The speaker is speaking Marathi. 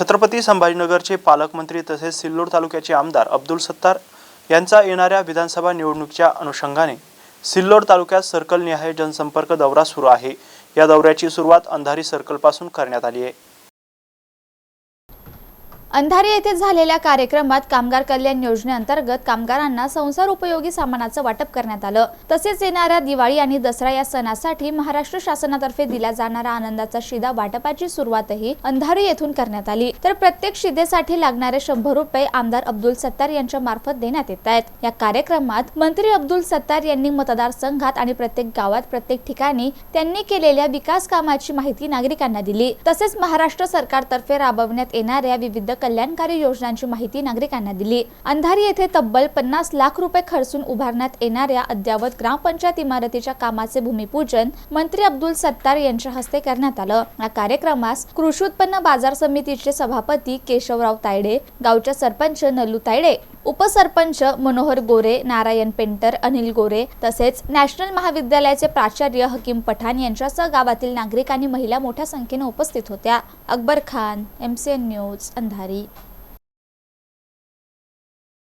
छत्रपती संभाजीनगरचे पालकमंत्री तसेच सिल्लोड तालुक्याचे आमदार अब्दुल सत्तार यांचा येणाऱ्या विधानसभा निवडणुकीच्या अनुषंगाने सिल्लोड तालुक्यात सर्कलनिहाय जनसंपर्क दौरा सुरू आहे. या दौऱ्याची सुरुवात अंधारी सर्कलपासून करण्यात आली आहे. अंधारी येथे झालेल्या कार्यक्रमात कामगार कल्याण योजनेअंतर्गत कामगारांना संसार उपयोगी सामानाचं वाटप करण्यात आलं. तसेच येणाऱ्या दिवाळी आणि दसरा या सणासाठी महाराष्ट्र शासनातर्फे दिला जाणारा आनंदाचा शिदा वाटपाची सुरुवातही अंधारी येथून करण्यात आली. तर प्रत्येक शिदेसाठी लागणारे शंभर रुपये आमदार अब्दुल सत्तार यांच्या मार्फत देण्यात येत आहेत. या कार्यक्रमात मंत्री अब्दुल सत्तार यांनी मतदारसंघात आणि प्रत्येक गावात प्रत्येक ठिकाणी त्यांनी केलेल्या विकास कामाची माहिती नागरिकांना दिली. तसेच महाराष्ट्र सरकारतर्फे राबवण्यात येणाऱ्या विविध कल्याणकारी योजनांची माहिती नागरिकांना दिली. अंधारी येथे तब्बल पन्नास लाख रुपये खर्चून उभारण्यात येणाऱ्या अद्ययावत ग्रामपंचायत इमारतीच्या कामाचे भूमिपूजन मंत्री अब्दुल सत्तार यांच्या हस्ते करण्यात आलं. या कार्यक्रमास कृषी उत्पन्न बाजार समितीचे सभापती केशवराव तायडे गावच्या सरपंच नल्लू तायडे उपसरपंच मनोहर गोरे नारायण पेंटर अनिल गोरे तसेच नॅशनल महाविद्यालयाचे प्राचार्य हकीम पठाण यांच्यासह गावातील नागरिक आणि महिला मोठ्या संख्येने उपस्थित होत्या. Akbar Khan MCN news Andhari.